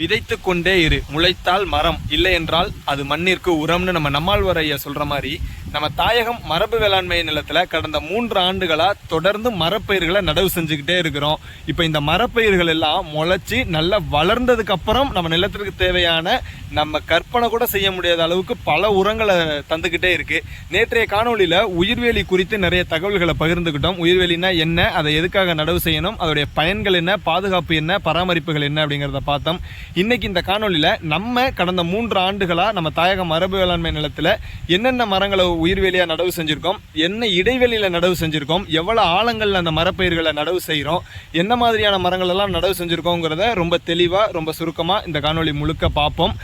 விதைத்து கொண்டே இரு முளைத்தால் மரம். இல்லை என்றால் அது மண்ணிற்கு உரம்னு நம்ம நம்மாழ்வார் ஐயா சொல்ற மாதிரி நம்ம தாயகம் மரபு வேளாண்மை நிலத்தில் கடந்த மூன்று ஆண்டுகளாக தொடர்ந்து மரப்பயிர்களை நடவு செஞ்சுக்கிட்டே இருக்கிறோம். இப்போ இந்த மரப்பயிர்கள் எல்லாம் முளைச்சி நல்லா வளர்ந்ததுக்கு அப்புறம் நம்ம நிலத்திற்கு தேவையான நம்ம கற்பனை கூட செய்ய முடியாத அளவுக்கு பல உரங்களை தந்துக்கிட்டே இருக்கு. நேற்றைய காணொலியில் உயிர்வேலி குறித்து நிறைய தகவல்களை பகிர்ந்துக்கிட்டோம். உயிர்வேலினா என்ன அதை எதுக்காக நடவு செய்யணும் அதோடைய பயன்கள் என்ன பாதுகாப்பு என்ன பராமரிப்புகள் என்ன அப்படிங்கிறத பார்த்தோம். இன்னைக்கு இந்த காணொலியில் நம்ம கடந்த மூன்று ஆண்டுகளாக நம்ம தாயகம் மரபு வேளாண்மை நிலத்தில் என்னென்ன மரங்களை உயிர்வெளியாக நடவு செஞ்சுருக்கோம். என்ன இடைவெளியில் நடவு செஞ்சுருக்கோம். எவ்வளோ ஆழங்களில் அந்த மரப்பயிர்களை நடவு செய்கிறோம் என்ன மாதிரியான மரங்களெல்லாம் நடவு செஞ்சுருக்கோங்கிறத ரொம்ப தெளிவாக ரொம்ப சுருக்கமாக இந்த காணொலி முழுக்க பார்ப்போம்.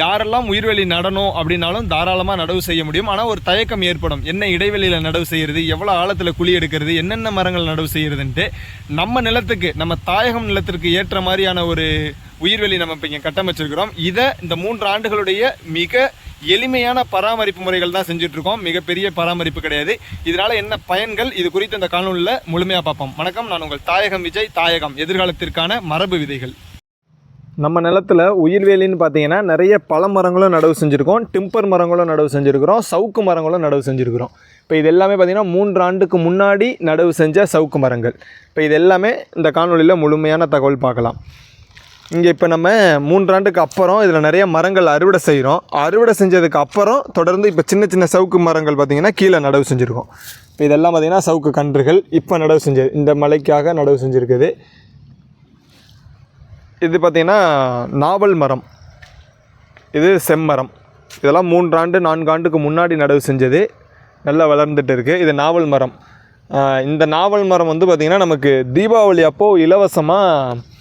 யாரெல்லாம் உயிர்வெளி நடணும் அப்படின்னாலும் தாராளமாக நடவு செய்ய முடியும். ஆனால் ஒரு தயக்கம் ஏற்படும். என்ன இடைவெளியில் நடவு செய்கிறது எவ்வளோ ஆழத்தில் குழி எடுக்கிறது? என்னென்ன மரங்கள் நடவு செய்கிறதுன்ட்டு நம்ம நிலத்துக்கு நம்ம தாயகம் நிலத்திற்கு ஏற்ற மாதிரியான ஒரு உயிர்வெளி நம்ம இப்போ இங்கே கட்டமைச்சிருக்கிறோம். இதை இந்த மூன்று ஆண்டுகளுடைய மிக எளிமையான பராமரிப்பு முறைகள் தான் செஞ்சுட்டு இருக்கோம் மிகப்பெரிய பராமரிப்பு கிடையாது. இதனால என்ன பயன்கள்? இது குறித்து இந்த காணொலியில் முழுமையாக பார்ப்போம். வணக்கம். நான் உங்கள் தாயகம் விஜய். தாயகம் எதிர்காலத்திற்கான மரபு விதைகள். நம்ம நிலத்தில் உயிர்வேலின்னு பார்த்தீங்கன்னா நிறைய பல மரங்களும் நடவு செஞ்சுருக்கோம். டிம்பர் மரங்களும் நடவு செஞ்சுருக்கிறோம். சவுக்கு மரங்களும் நடவு செஞ்சுருக்கிறோம். இப்போ இது எல்லாமே பார்த்தீங்கன்னா மூன்று ஆண்டுக்கு முன்னாடி நடவு செஞ்ச சவுக்கு மரங்கள். இப்போ இது எல்லாமே இந்த காணொலியில் முழுமையான தகவல் பார்க்கலாம். இங்கே இப்போ நம்ம மூன்றாண்டுக்கு அப்புறம் இதில் நிறைய மரங்கள் அறுவடை செய்கிறோம் அறுவடை செஞ்சதுக்கு அப்புறம் தொடர்ந்து இப்போ சின்ன சின்ன சவுக்கு மரங்கள் பார்த்திங்கன்னா கீழே நடவு செஞ்சுருக்கோம். இப்போ இதெல்லாம் பார்த்திங்கன்னா சவுக்கு கன்றுகள் இப்போ நடவு செஞ்சது இந்த மலைக்காக நடவு செஞ்சுருக்குது. இது பார்த்திங்கன்னா நாவல் மரம். இது செம்மரம். இதெல்லாம் மூன்றாண்டு நான்காண்டுக்கு முன்னாடி நடவு செஞ்சது. நல்லா வளர்ந்துட்டு இருக்குது இது நாவல் மரம். இந்த நாவல் மரம் வந்து பார்த்திங்கன்னா நமக்கு தீபாவளி அப்போது இலவசமாக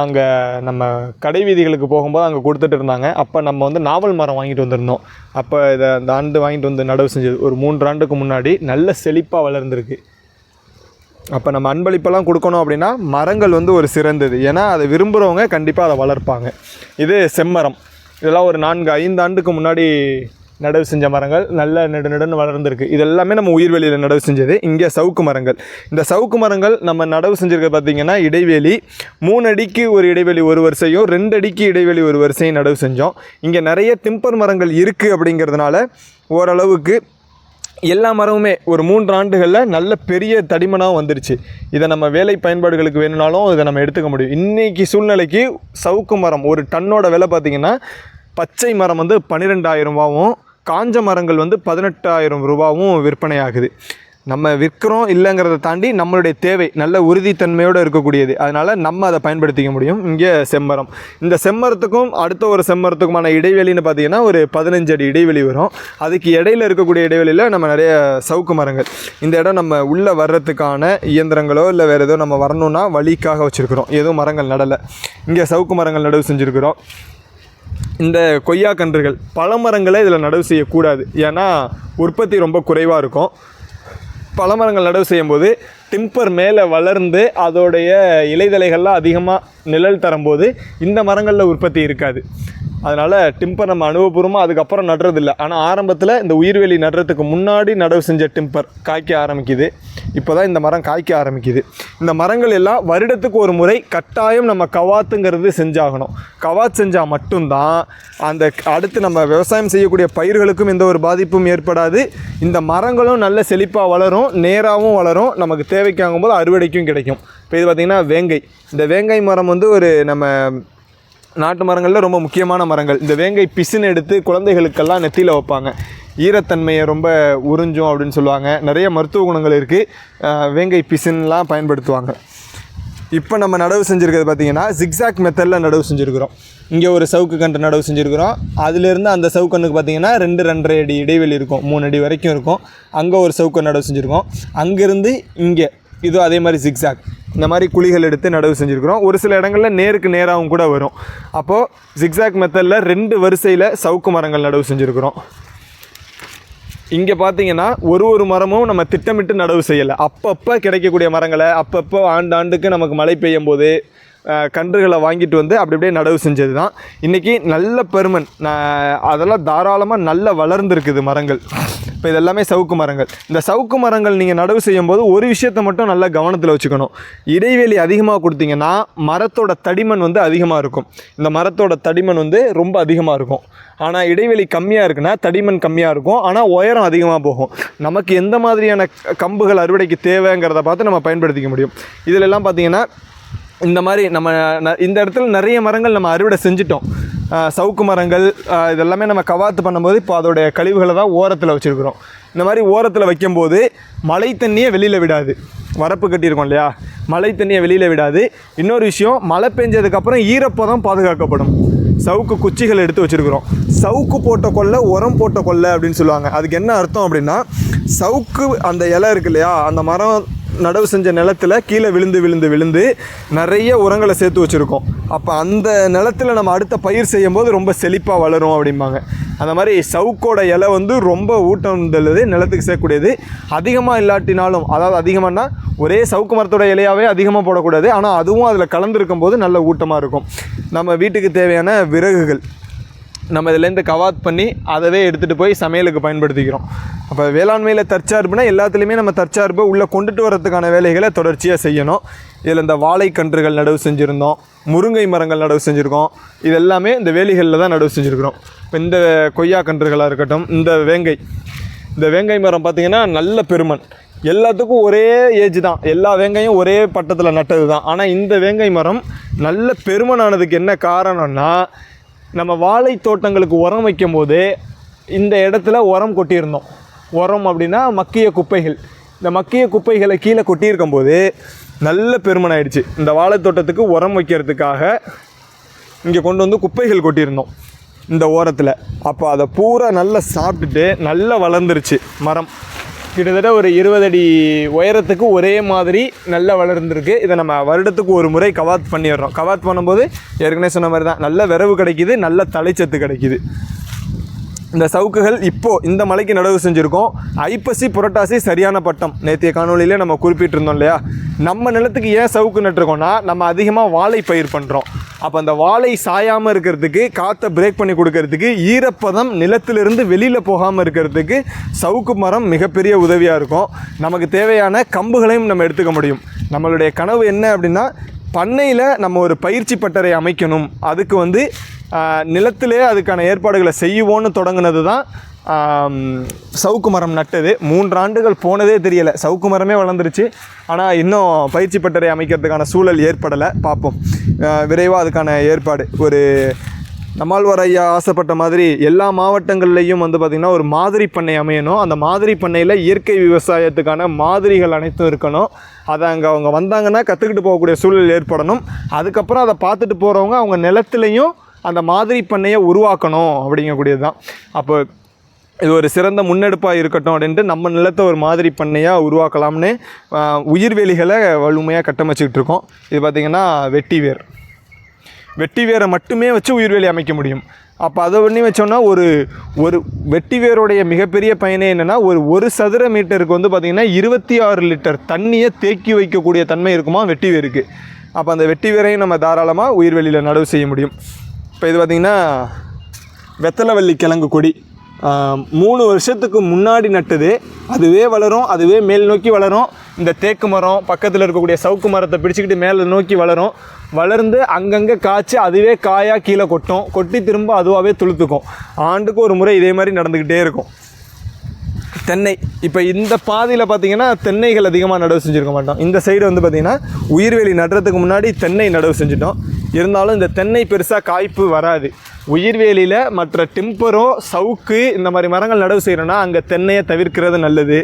அங்கே நம்ம கடை வீதிகளுக்கு போகும்போது அங்கே கொடுத்துட்டு இருந்தாங்க. அப்போ நம்ம வந்து நாவல் மரம் வாங்கிட்டு வந்திருந்தோம். அப்போ இதை அந்த ஆண்டு வாங்கிட்டு வந்து நடவு செஞ்சது. ஒரு மூன்று ஆண்டுக்கு முன்னாடி நல்ல செழிப்பாக வளர்ந்துருக்கு. அப்போ நம்ம அன்பளிப்பெல்லாம் கொடுக்கணும் அப்படின்னா மரங்கள் வந்து ஒரு சிறந்தது. ஏன்னா அதை விரும்புகிறவங்க கண்டிப்பாக அதை வளர்ப்பாங்க. இது செம்மரம். இதெல்லாம் ஒரு நான்கு ஐந்து ஆண்டுக்கு முன்னாடி நடவு செஞ்ச மரங்கள் நல்ல நெடு நெடுன்னு வளர்ந்துருக்கு. இது எல்லாமே நம்ம உயிர்வெளியில் நடவு செஞ்சது. இங்கே சவுக்கு மரங்கள். இந்த சவுக்கு மரங்கள் நம்ம நடவு செஞ்சுருக்க பார்த்தீங்கன்னா இடைவெளி மூணு அடிக்கு ஒரு இடைவெளி ஒரு வரிசையும் ரெண்டு அடிக்கு இடைவெளி ஒரு வரிசையும் நடவு செஞ்சோம். இங்கே நிறைய திம்பர் மரங்கள் இருக்குது அப்படிங்கிறதுனால ஓரளவுக்கு எல்லா மரமுமே ஒரு மூன்று ஆண்டுகளில் நல்ல பெரிய தடிமனாக வந்துருச்சு. இதை நம்ம வேலை பயன்பாடுகளுக்கு வேணும்னாலும் இதை நம்ம எடுத்துக்க முடியும். இன்றைக்கி சூழ்நிலைக்கு சவுக்கு மரம் ஒரு டன்னோட விலை பார்த்திங்கன்னா பச்சை மரம் வந்து பன்னிரெண்டாயிரம் ரூபாவும் காஞ்ச மரங்கள் வந்து பதினெட்டாயிரம் ரூபாவும் விற்பனையாகுது. நம்ம விற்கிறோம் இல்லைங்கிறத தாண்டி நம்மளுடைய தேவை நல்ல உறுதித்தன்மையோடு இருக்கக்கூடியது. அதனால் நம்ம அதை பயன்படுத்திக்க முடியும். இங்கே செம்மரம். இந்த செம்மரத்துக்கும் அடுத்த ஒரு செம்மரத்துக்குமான இடைவெளின்னு பார்த்தீங்கன்னா ஒரு பதினஞ்சு அடி இடைவெளி வரும். அதுக்கு இடையில இருக்கக்கூடிய இடைவெளியில் நம்ம நிறைய சவுக்கு மரங்கள். இந்த இடம் நம்ம உள்ளே வர்றதுக்கான இயந்திரங்களோ இல்லை வேறு ஏதோ நம்ம வரணும்னா வழிக்காக வச்சுருக்கிறோம். எதுவும் மரங்கள் நடலை. இங்கே சவுக்கு மரங்கள் நடவு செஞ்சுருக்கிறோம். இந்த கொய்யா கன்றுகள் பழமரங்களை இதில் நடவு செய்யக்கூடாது. ஏன்னா உற்பத்தி ரொம்ப குறைவாக இருக்கும். பழமரங்கள் நடவு செய்யும்போது டிம்பர் மேலே வளர்ந்து அதோடைய இலைதலைகள்லாம் அதிகமாக நிழல் தரும்போது இந்த மரங்களில் உற்பத்தி இருக்காது. அதனால் டிம்பர் நம்ம அனுபவபூர்வமாக அதுக்கப்புறம் நடுறதில்ல. ஆனால் ஆரம்பத்தில் இந்த உயிர்வெளி நடுறதுக்கு முன்னாடி நடவு செஞ்ச டிம்பர் காய்க்க ஆரம்பிக்குது. இப்போ தான் இந்த மரம் காய்க்க ஆரம்பிக்குது. இந்த மரங்கள் எல்லாம் வருடத்துக்கு ஒரு முறை கட்டாயம் நம்ம கவாத்துங்கிறது செஞ்சாகணும். கவாத் செஞ்சால் மட்டும்தான் அந்த அடுத்து நம்ம விவசாயம் செய்யக்கூடிய பயிர்களுக்கும் எந்த ஒரு பாதிப்பும் ஏற்படாது. இந்த மரங்களும் நல்ல செழிப்பாக வளரும் நேராகவும் வளரும். நமக்கு தேவைக்காகும் போது அறுவடைக்கும் கிடைக்கும். இப்போ இது பார்த்திங்கன்னா வேங்கை. இந்த வேங்கை மரம் வந்து ஒரு நம்ம நாட்டு மரங்களில் ரொம்ப முக்கியமான மரங்கள். இந்த வேங்கை பிசுன்னு எடுத்து குழந்தைகளுக்கெல்லாம் நெத்தியில் வைப்பாங்க. ஈரத்தன்மையை ரொம்ப உறிஞ்சும் அப்படின்னு சொல்லுவாங்க. நிறைய மருத்துவ குணங்கள் இருக்குது வேங்கை பிசுன்லாம் பயன்படுத்துவாங்க. இப்போ நம்ம நடவு செஞ்சுருக்கிறது பார்த்தீங்கன்னா ஜிக்ஸாக் மெத்தடில் நடவு செஞ்சுருக்கிறோம். இங்கே ஒரு சவுக்கு கன்று நடவு செஞ்சுருக்கிறோம். அதுலேருந்து அந்த சவுக்கண்ணுக்கு பார்த்தீங்கன்னா ரெண்டு ரெண்டரை அடி இடைவெளி இருக்கும். மூணு அடி வரைக்கும் இருக்கும். அங்கே ஒரு சவுக்கு நடவு செஞ்சுருக்கோம். அங்கேருந்து இங்கே இதுவும் அதே மாதிரி ஜிக்ஸாக் இந்த மாதிரி குழிகள் எடுத்து நடவு செஞ்சுருக்குறோம். ஒரு சில இடங்களில் நேருக்கு நேராகவும் கூட வரும். அப்போது ஜிக்ஸாக் மெத்தடில் ரெண்டு வரிசையில் சவுக்கு மரங்கள் நடவு செஞ்சுருக்குறோம். இங்கே பார்த்தீங்கன்னா ஒரு ஒரு மரமும் நம்ம திட்டமிட்டு நடவு செய்யலை. அப்பப்போ கிடைக்கக்கூடிய மரங்களை அப்பப்போ ஆண்டாண்டுக்கு நமக்கு மழை பெய்யும் போது கன்றுகளை வாங்கிட்டு வந்து அப்படி அப்படியே நடவு செஞ்சது தான் இன்றைக்கி நல்ல பெருமன் அதெல்லாம் தாராளமாக நல்ல வளர்ந்துருக்குது மரங்கள். இப்போ இதெல்லாமே சவுக்கு மரங்கள். இந்த சவுக்கு மரங்கள் நீங்கள் நடவு செய்யும்போது ஒரு விஷயத்தை மட்டும் நல்லா கவனத்தில் வச்சுக்கணும். இடைவெளி அதிகமாக கொடுத்தீங்கன்னா மரத்தோட தடிமன் வந்து அதிகமாக இருக்கும். இந்த மரத்தோட தடிமன் வந்து ரொம்ப அதிகமாக இருக்கும். ஆனால் இடைவெளி கம்மியாக இருக்குன்னா தடிமன் கம்மியாக இருக்கும். ஆனால் உயரம் அதிகமாக போகும். நமக்கு எந்த மாதிரியான கம்புகள் அறுவடைக்கு தேவைங்கிறத பார்த்து நம்ம பயன்படுத்திக்க முடியும். இதிலெல்லாம் பார்த்தீங்கன்னா இந்த மாதிரி நம்ம ந- இந்த இடத்துல நிறைய மரங்கள் நம்ம அறுவடை செஞ்சிட்டோம். சவுக்கு மரங்கள் இதெல்லாமே நம்ம கவாத்து பண்ணும்போது இப்போ அதோடைய கழிவுகளை தான் ஓரத்தில் வச்சுருக்குறோம். இந்த மாதிரி ஓரத்தில் வைக்கும்போது மழை தண்ணியை வெளியில் விடாது. வரப்பு கட்டியிருக்கோம் இல்லையா? மழை தண்ணியை வெளியில் விடாது. இன்னொரு விஷயம் மழை பெஞ்சதுக்கப்புறம் ஈரப்பதம் பாதுகாக்கப்படும். சவுக்கு குச்சிகள் எடுத்து வச்சுருக்குறோம். சவுக்கு போட்ட கொல்லை உரம் போட்ட கொல்லை அப்படின்னு சொல்லுவாங்க. அதுக்கு என்ன அர்த்தம் அப்படின்னா சவுக்கு அந்த இலை இருக்கு இல்லையா? அந்த மரம் நடவு செஞ்ச நிலத்துல கீழே விழுந்து விழுந்து விழுந்து நிறைய உரங்களை சேர்த்து வச்சுருக்கோம். அப்போ அந்த நிலத்துல நம்ம அடுத்த பயிர் செய்யும்போது ரொம்ப செழிப்பாக வளரும் அப்படிம்பாங்க. அந்த மாதிரி சவுக்கோட இலை வந்து ரொம்ப ஊட்டம் தள்ளுது நிலத்துக்கு சேர்க்கக்கூடியது. அதிகமாக இல்லாட்டினாலும் அதாவது அதிகமானா ஒரே சவுக்கு மரத்தோட இலையாவே அதிகமாக போடக்கூடாது. ஆனால் அதுவும் அதில் கலந்துருக்கும் போது நல்ல ஊட்டமாக இருக்கும். நம்ம வீட்டுக்கு தேவையான விறகுகள். நம்ம இதுலேருந்து கவாத் பண்ணி அதவே எடுத்துகிட்டு போய் சமையலுக்கு பயன்படுத்திக்கிறோம். அப்போ வேளாண்மையில் தற்சார்புனா எல்லாத்துலேயுமே நம்ம தற்சார்பை உள்ளே கொண்டுட்டு வரதுக்கான வேலைகளை தொடர்ச்சியாக செய்யணும். இதில் இந்த வாழைக்கன்றுகள் நடவு செஞ்சுருந்தோம் முருங்கை மரங்கள் நடவு செஞ்சுருக்கோம். இது எல்லாமே இந்த வேலிகளில் தான் நடவு செஞ்சுருக்கிறோம். இப்போ இந்த கொய்யா கன்றுகளாக இருக்கட்டும் இந்த வேங்கை. இந்த வேங்கை மரம் பார்த்திங்கன்னா நல்ல பெருமன். எல்லாத்துக்கும் ஒரே ஏஜ் தான். எல்லா வேங்கையும் ஒரே பட்டத்தில் நட்டது தான் ஆனால் இந்த வேங்கை மரம் நல்ல பெருமனானதுக்கு என்ன காரணம்னா நம்ம வாழை தோட்டங்களுக்கு உரம் வைக்கும்போது இந்த இடத்துல உரம் கொட்டியிருந்தோம். உரம் அப்படின்னா மக்கிய குப்பைகள். இந்த மக்கிய குப்பைகளை கீழே கொட்டியிருக்கும் போது நல்ல பெருமனாயிடுச்சு. இந்த வாழை தோட்டத்துக்கு உரம் வைக்கிறதுக்காக இங்கே கொண்டு வந்து குப்பைகள் கொட்டியிருந்தோம். இந்த ஓரத்தில். அப்போ அதை பூரா நல்லா சாப்பிட்டுட்டு நல்லா வளர்ந்துருச்சு மரம். கிட்டத்தட்ட ஒரு இருபது அடி உயரத்துக்கு ஒரே மாதிரி நல்லா வளர்ந்துருக்கு. இதை நம்ம வருடத்துக்கு ஒரு முறை கவாத் பண்ணிடுறோம். கவாத் பண்ணும்போது ஏற்கனவே சொன்ன மாதிரி தான் நல்ல விரவு கிடைக்குது நல்ல தலைச்சத்து கிடைக்குது. இந்த சவுக்குகள் இப்போது இந்த மலைக்கு நடவு செஞ்சுருக்கோம். ஐப்பசி புரட்டாசி சரியான பட்டம். நேற்றைய காணொளியிலே நம்ம குறிப்பிட்டிருந்தோம் இல்லையா? நம்ம நிலத்துக்கு ஏன் சவுக்கு நட்டுருக்கோம்னா நம்ம அதிகமாக வாழை பயிர் பண்ணுறோம் அப்போ அந்த வாழை சாயாமல் இருக்கிறதுக்கு காற்றை பிரேக் பண்ணி கொடுக்கறதுக்கு ஈரப்பதம் நிலத்திலிருந்து வெளியில் போகாமல் இருக்கிறதுக்கு சவுக்கு மரம் மிகப்பெரிய உதவியாக இருக்கும். நமக்கு தேவையான கம்புகளையும் நம்ம எடுத்துக்க முடியும். நம்மளுடைய கனவு என்ன அப்படின்னா பண்ணையில் நம்ம ஒரு பயிற்சி பட்டறை அமைக்கணும். அதுக்கு வந்து நிலத்திலே அதுக்கான ஏற்பாடுகளை செய்வோன்னு தொடங்கினது தான் சவுக்கு மரம் நட்டது. மூன்று ஆண்டுகள் போனதே தெரியலை. சவுக்கு மரமே வளர்ந்துருச்சு. ஆனால் இன்னும் பயிற்சி பட்டறை அமைக்கிறதுக்கான சூழல் ஏற்படலை. பார்ப்போம் விரைவாக அதுக்கான ஏற்பாடு. ஒரு நம்மாழ்வார் ஐயா ஆசைப்பட்ட மாதிரி எல்லா மாவட்டங்கள்லேயும் வந்து பார்த்திங்கன்னா ஒரு மாதிரி பண்ணை அமையணும். அந்த மாதிரி பண்ணையில் இயற்கை விவசாயத்துக்கான மாதிரிகள் அனைத்தும் இருக்கணும். அதை அங்கே அவங்க வந்தாங்கன்னா கற்றுக்கிட்டு போகக்கூடிய சூழல் ஏற்படணும். அதுக்கப்புறம் அதை பார்த்துட்டு போகிறவங்க அவங்க நிலத்துலையும் அந்த மாதிரி பண்ணையை உருவாக்கணும் அப்படிங்கக்கூடியது தான் அப்போ இது ஒரு சிறந்த முன்னெடுப்பாக இருக்கட்டும் அப்படின்ட்டு நம்ம நிலத்தை ஒரு மாதிரி பண்ணையாக உருவாக்கலாம்னு உயிர்வெளிகளை உயிர்வேலிகளை வலிமையாக கட்டமைச்சிக்கிட்டு இருக்கோம். இது பார்த்திங்கன்னா வெட்டி வேர். வெட்டி வேரை மட்டுமே வச்சு உயிர்வேலி அமைக்க முடியும். அப்போ அதை பண்ணி வச்சோம்னா ஒரு ஒரு வெட்டி வேருடைய மிகப்பெரிய பயனே என்னென்னா ஒரு ஒரு சதுர மீட்டருக்கு வந்து பார்த்திங்கன்னா இருபத்தி ஆறு லிட்டர் தண்ணியை தேக்கி வைக்கக்கூடிய தன்மை இருக்குமா வெட்டி வேருக்கு. அப்போ அந்த வெட்டி வேரையும் நம்ம தாராளமாக உயிர்வெளியில் நடவு செய்ய முடியும். இப்போ இது பார்த்திங்கன்னா வெத்தலைவள்ளி கிழங்கு கொடி. மூணு வருஷத்துக்கு முன்னாடி நட்டது. அதுவே வளரும் அதுவே மேல் நோக்கி வளரும். இந்த தேக்கு மரம் பக்கத்தில் இருக்கக்கூடிய சவுக்கு மரத்தை பிடிச்சிக்கிட்டு மேலே நோக்கி வளரும். வளர்ந்து அங்கங்கே காய்ச்சி அதுவே காயாக கீழே கொட்டும். கொட்டி திரும்ப அதுவாகவே துளுத்துக்கும். ஆண்டுக்கு ஒரு முறை இதே மாதிரி நடந்துக்கிட்டே இருக்கும். தென்னை. இப்போ இந்த பாதையில் பார்த்தீங்கன்னா தென்னைகள் அதிகமாக நடவு செஞ்சுருக்க மாட்டோம். இந்த சைடு வந்து பார்த்திங்கன்னா உயிர்வேலி நடுறதுக்கு முன்னாடி தென்னை நடவு செஞ்சுட்டோம். இருந்தாலும் இந்த தென்னை பெருசாக காய்ப்பு வராது. உயிர்வேலியில் மற்ற டிம்பரோ சவுக்கு இந்த மாதிரி மரங்கள் நடவு செய்கிறோன்னா அங்கே தென்னையை தவிர்க்கிறது நல்லது.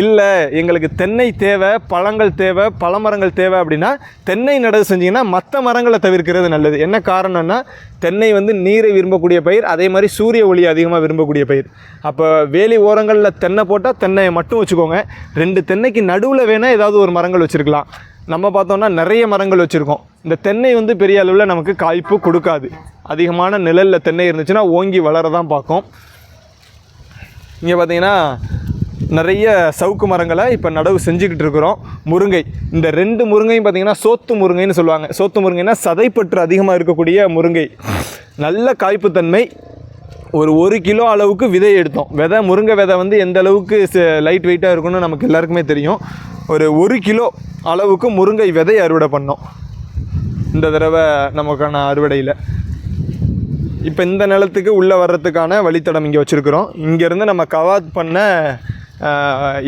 இல்லை எங்களுக்கு தென்னை தேவை பழங்கள் தேவை பழமரங்கள் தேவை அப்படின்னா தென்னை நடவு செஞ்சிங்கன்னா மற்ற மரங்களை தவிர்க்கிறது நல்லது. என்ன காரணம்னா தென்னை வந்து நீரை விரும்பக்கூடிய பயிர் அதே மாதிரி சூரிய ஒளி அதிகமாக விரும்பக்கூடிய பயிர். அப்போ வேலி ஓரங்களில் தென்னை போட்டால் தென்னையை மட்டும் வச்சுக்கோங்க. ரெண்டு தென்னைக்கு நடுவில் வேணால் ஏதாவது ஒரு மரங்கள் வச்சுருக்கலாம். நம்ம பார்த்தோம்னா நிறைய மரங்கள் வச்சுருக்கோம். இந்த தென்னை வந்து பெரிய அளவில் நமக்கு காய்ப்பு கொடுக்காது. அதிகமான நிழலில் தென்னை இருந்துச்சுன்னா ஓங்கி வளர தான் பார்க்கும். இங்கே பார்த்தீங்கன்னா நிறைய சவுக்கு மரங்களை இப்போ நடவு செஞ்சுக்கிட்டு இருக்கிறோம். முருங்கை. இந்த ரெண்டு முருங்கையும் பார்த்திங்கன்னா சோத்து முருங்கைன்னு சொல்லுவாங்க. சோத்து முருங்கைன்னா சதைப்பற்று அதிகமாக இருக்கக்கூடிய முருங்கை. நல்ல காய்ப்புத்தன்மை. ஒரு ஒரு கிலோ அளவுக்கு விதை எடுத்தோம். விதை முருங்கை விதை வந்து எந்த அளவுக்கு லைட் வெயிட்டாக இருக்கும்னு நமக்கு எல்லாருக்குமே தெரியும். ஒரு ஒரு கிலோ அளவுக்கு முருங்கை விதை அறுவடை பண்ணோம். இந்த தடவை நமக்கான அறுவடையில். இப்போ இந்த நிலத்துக்கு உள்ளே வர்றதுக்கான வழித்தடம் இங்கே வச்சுருக்குறோம். இங்கேருந்து நம்ம கவாத் பண்ண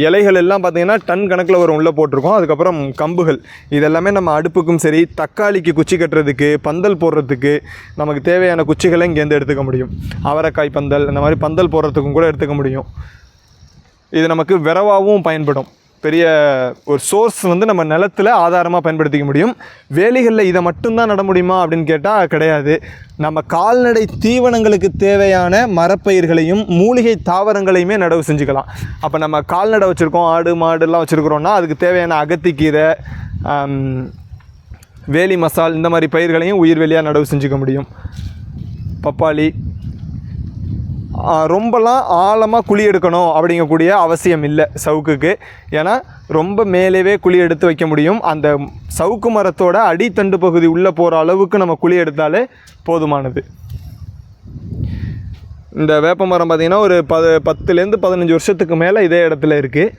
இலைகள் எல்லாம் பார்த்தீங்கன்னா டன் கணக்கில் வரும் உள்ளே போட்டிருக்கோம். அதுக்கப்புறம் கம்புகள். இதெல்லாமே நம்ம அடுப்புக்கும் சரி தக்காளிக்கு குச்சி கட்டுறதுக்கு பந்தல் போடுறதுக்கு நமக்கு தேவையான குச்சிகளை இங்கேருந்து எடுத்துக்க முடியும். அவரைக்காய் பந்தல் இந்த மாதிரி பந்தல் போடுறதுக்கும் கூட எடுத்துக்க முடியும். இது நமக்கு விரவாகவும் பயன்படும். பெரிய ஒரு சோர்ஸ் வந்து நம்ம நிலத்தில் ஆதாரமாக பயன்படுத்திக்க முடியும். வேலிகளில் இதை மட்டும்தான் நட முடியுமா அப்படின்னு கேட்டால் கிடையாது. நம்ம கால்நடை தீவனங்களுக்கு தேவையான மரப்பயிர்களையும் மூலிகை தாவரங்களையுமே நடவு செஞ்சுக்கலாம். அப்போ நம்ம கால்நடை வச்சுருக்கோம் ஆடு மாடுலாம் வச்சுருக்குறோன்னா அதுக்கு தேவையான அகத்திக்கீரை வேலி மசால் இந்த மாதிரி பயிர்களையும் உயிர்வெளியாக நடவு செஞ்சுக்க முடியும். பப்பாளி ரொம்பலாம் ஆழமாக குழி எடுக்கணும் அப்படிங்கக்கூடிய அவசியம் இல்லை சவுக்குக்கு. ஏன்னா ரொம்ப மேலேவே குழி எடுத்து வைக்க முடியும். அந்த சவுக்கு மரத்தோட அடித்தண்டு பகுதி உள்ளே போகிற அளவுக்கு நம்ம குழி எடுத்தாலே போதுமானது. இந்த வேப்ப மரம் பார்த்திங்கன்னா ஒரு ப பத்துலேருந்து பதினஞ்சு வருஷத்துக்கு மேலே இதே இடத்துல இருக்குது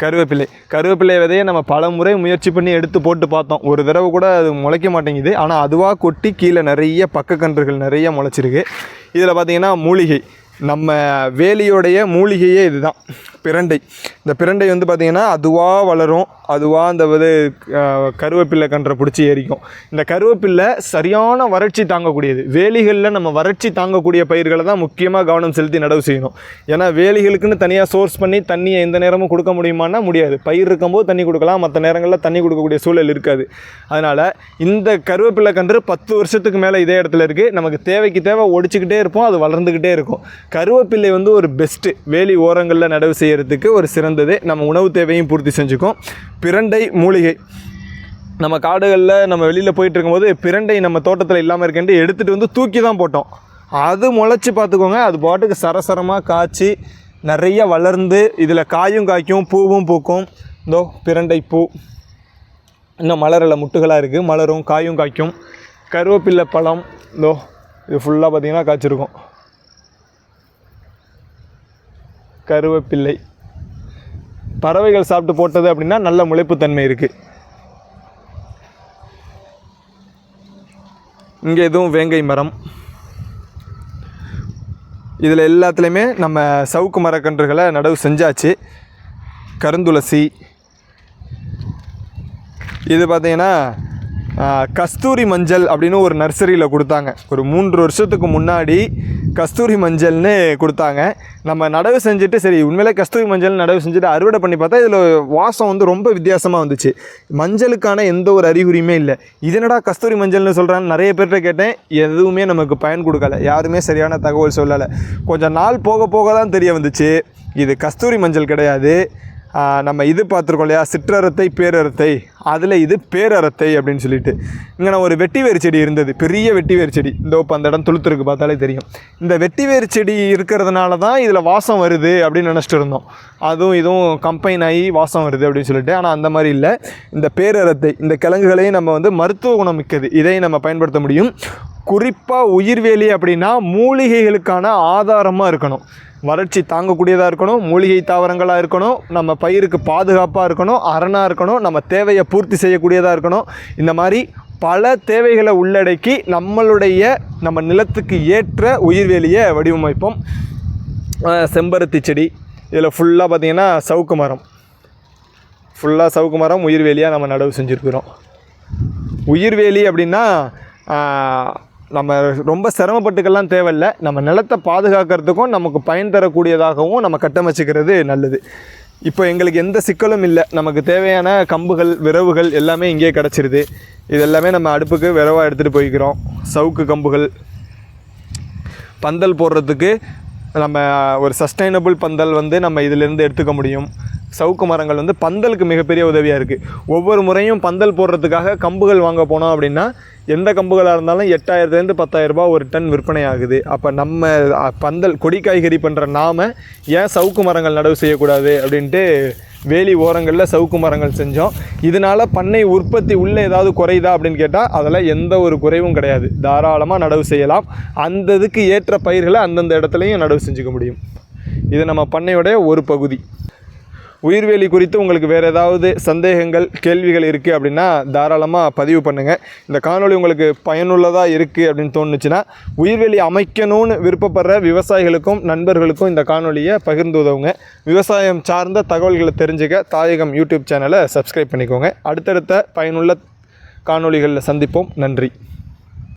கருவேப்பிலை. கருவேப்பிலை விதையை நம்ம பல முறை முயற்சி பண்ணி எடுத்து போட்டு பார்த்தோம். ஒரு தடவை கூட அது முளைக்க மாட்டேங்குது. ஆனால் அதுவாக கொட்டி கீழே நிறைய பக்கக்கன்றுகள் நிறைய முளைச்சிருக்கு. இதில் பார்த்தீங்கன்னா மூலிகை. நம்ம வேலியோடைய மூலிகையே இதுதான். பிரண்டை. இந்த பிரண்டை வந்து பார்த்திங்கன்னா அதுவாக வளரும் அதுவாக அந்த இது கருவேப்பிள்ளை கன்றை பிடிச்சி ஏறிக்கும் இந்த கருவேப்பிள்ளை சரியான வறட்சி தாங்கக்கூடியது. வேலிகளில் நம்ம வறட்சி தாங்கக்கூடிய பயிர்களை தான் முக்கியமாக கவனம் செலுத்தி நடவு செய்யணும். ஏன்னா வேலிகளுக்குன்னு தனியாக சோர்ஸ் பண்ணி தண்ணியை எந்த நேரமும் கொடுக்க முடியுமான்னா முடியாது. பயிர் இருக்கும்போது தண்ணி கொடுக்கலாம் மற்ற நேரங்களில் தண்ணி கொடுக்கக்கூடிய சூழல் இருக்காது. அதனால் இந்த கருவேப்பிள்ளை கன்று பத்து வருஷத்துக்கு மேலே இதே இடத்துல இருக்குது நமக்கு தேவைக்கு தேவை ஒடிச்சிக்கிட்டே இருப்போம் அது வளர்ந்துக்கிட்டே இருக்கும். கருவேப்பிள்ளை வந்து ஒரு பெஸ்ட்டு வேலி ஓரங்களில் நடவு செய்கிறதுக்கு ஒரு சிறந்த சிறந்தது நம்ம உணவு தேவையும் பூர்த்தி செஞ்சுக்கும். பிரண்டை மூலிகை. நம்ம காடுகளில் நம்ம வெளியில் போயிட்டு இருக்கும்போது பிரண்டை நம்ம தோட்டத்தில் இல்லாமல் இருக்கேன்ட்டு எடுத்துகிட்டு வந்து தூக்கி தான் போட்டோம். அது முளைச்சி பார்த்துக்கோங்க. அது பாட்டுக்கு சரசரமாக காய்ச்சி நிறைய வளர்ந்து இதில் காயும் காய்க்கும் பூவும் பூக்கும். இதோ பிரண்டை பூ. இன்னும் மலரில் முட்டுகளாக இருக்குது மலரும் காயும் காய்க்கும். கருவேப்பிள்ளை பழம். இதோ இது ஃபுல்லாக பார்த்திங்கன்னா காய்ச்சிருக்கும். கருவேப்பிள்ளை பறவைகள் சாப்பிட்டு போட்டது அப்படின்னா நல்ல முளைப்புத்தன்மை இருக்குது இங்கே எதுவும் வேங்கை மரம். இதில் எல்லாத்துலேயுமே நம்ம சவுக்கு மரக்கன்றுகளை நடவு செஞ்சாச்சு. கருந்துளசி. இது பார்த்தீங்கன்னா கஸ்தூரி மஞ்சள் அப்படின்னு ஒரு நர்சரியில் கொடுத்தாங்க. ஒரு மூன்று வருஷத்துக்கு முன்னாடி கஸ்தூரி மஞ்சள்னு கொடுத்தாங்க. நம்ம நடவு செஞ்சுட்டு சரி உண்மையிலே கஸ்தூரி மஞ்சள் நடவு செஞ்சுட்டு அறுவடை பண்ணி பார்த்தா இதில் வாசம் வந்து ரொம்ப வித்தியாசமாக வந்துச்சு. மஞ்சளுக்கான எந்த ஒரு அறிகுறியுமே இல்லை. இதனடா கஸ்தூரி மஞ்சள்னு சொல்கிறான்னு நிறைய பேர்கிட்ட கேட்டேன். எதுவுமே நமக்கு பயன் கொடுக்கல. யாருமே சரியான தகவல் சொல்லலை. கொஞ்சம் நாள் போக போக தான் தெரிய வந்துச்சு. இது கஸ்தூரி மஞ்சள் கிடையாது. நம்ம இது பார்த்துருக்கோம் இல்லையா? சிற்றரத்தை பேரரத்தை அதில் இது பேரரத்தை அப்படின்னு சொல்லிட்டு. இங்கே நான் ஒரு வெட்டிவேர் செடி இருந்தது. பெரிய வெட்டிவேர் செடி. இந்த இப்போ அந்த இடம் துளுத்துருக்கு பார்த்தாலே தெரியும். இந்த வெட்டிவேர் செடி இருக்கிறதுனால தான் இதில் வாசம் வருது அப்படின்னு நினச்சிட்டு இருந்தோம். அதுவும் இதுவும் கம்பைன் ஆகி வாசம் வருது அப்படின்னு சொல்லிட்டு. ஆனால் அந்த மாதிரி இல்லை. இந்த பேரரத்தை இந்த கிழங்குகளையும் நம்ம வந்து மருத்துவ குணம் மிக்கது. இதையும் நம்ம பயன்படுத்த முடியும். குறிப்பாக உயிர்வேலி அப்படின்னா மூலிகைகளுக்கான ஆதாரமாக இருக்கணும். வறட்சி தாங்கக்கூடியதாக இருக்கணும் மூலிகை தாவரங்களாக இருக்கணும் நம்ம பயிருக்கு பாதுகாப்பாக இருக்கணும் அரணாக இருக்கணும் நம்ம தேவையை பூர்த்தி செய்யக்கூடியதாக இருக்கணும். இந்த மாதிரி பல தேவைகளை உள்ளடக்கி நம்மளுடைய நம்ம நிலத்துக்கு ஏற்ற உயிர்வேலியை வடிவமைப்போம். செம்பருத்தி செடி இதில் ஃபுல்லாக பார்த்திங்கன்னா சவுக்கு மரம். ஃபுல்லாக சவுக்கு மரம் உயிர்வேலியாக நம்ம நடவு செஞ்சுருக்குறோம். உயிர்வேலி அப்படின்னா நம்ம ரொம்ப சிரமப்பட்டுக்கெல்லாம் தேவையில்லை. நம்ம நிலத்தை பாதுகாக்கிறதுக்கும் நமக்கு பயன் தரக்கூடியதாகவும் நம்ம கட்டமைச்சிக்கிறது நல்லது. இப்போ எங்களுக்கு எந்த சிக்கலும் இல்லை. நமக்கு தேவையான கம்புகள் விரவுகள் எல்லாமே இங்கேயே கிடச்சிருது. இது எல்லாமே நம்ம அடுப்புக்கு விரவாக எடுத்துகிட்டு போய்க்கிறோம். சவுக்கு கம்புகள். பந்தல் போடுறதுக்கு நம்ம ஒரு சஸ்டைனபிள் பந்தல் வந்து நம்ம இதிலேருந்து எடுத்துக்க முடியும். சவுக்கு மரங்கள் வந்து பந்தலுக்கு மிகப்பெரிய உதவியாக இருக்குது ஒவ்வொரு முறையும் பந்தல் போடுறதுக்காக கம்புகள் வாங்க போனோம் அப்படின்னா எந்த கம்புகளாக இருந்தாலும் எட்டாயிரத்துலேருந்து பத்தாயிரரூபா ஒரு டன் விற்பனை ஆகுது. அப்போ நம்ம பந்தல் கொடி காய்கறி பண்ணுற நாம் ஏன் சவுக்கு மரங்கள் நடவு செய்யக்கூடாது அப்படின்ட்டு வேலி ஓரங்களில் சவுக்கு மரங்கள் செஞ்சோம். இதனால் பண்ணை உற்பத்தி உள்ளே ஏதாவது குறையுதா அப்படின்னு கேட்டால் அதில் எந்த ஒரு குறைவும் கிடையாது. தாராளமாக நடவு செய்யலாம். அந்த இதுக்கு ஏற்ற பயிர்களை அந்தந்த இடத்துலையும் நடவு செஞ்சுக்க முடியும். இது நம்ம பண்ணையுடைய ஒரு பகுதி. உயிர்வேலி குறித்து உங்களுக்கு வேறு ஏதாவது சந்தேகங்கள் கேள்விகள் இருக்குது அப்படின்னா தாராளமாக பதிவு பண்ணுங்கள் இந்த காணொலி உங்களுக்கு பயனுள்ளதாக இருக்குது அப்படின்னு தோணுச்சுன்னா உயிர்வேலி அமைக்கணும்னு விருப்பப்படுற விவசாயிகளுக்கும் நண்பர்களுக்கும் இந்த காணொலியை பகிர்ந்து உதவுங்க. விவசாயம் சார்ந்த தகவல்களை தெரிஞ்சுக்க தாயகம் யூடியூப் சேனலை சப்ஸ்கிரைப் பண்ணிக்கோங்க. அடுத்தடுத்த பயனுள்ள காணொளிகளில் சந்திப்போம். நன்றி.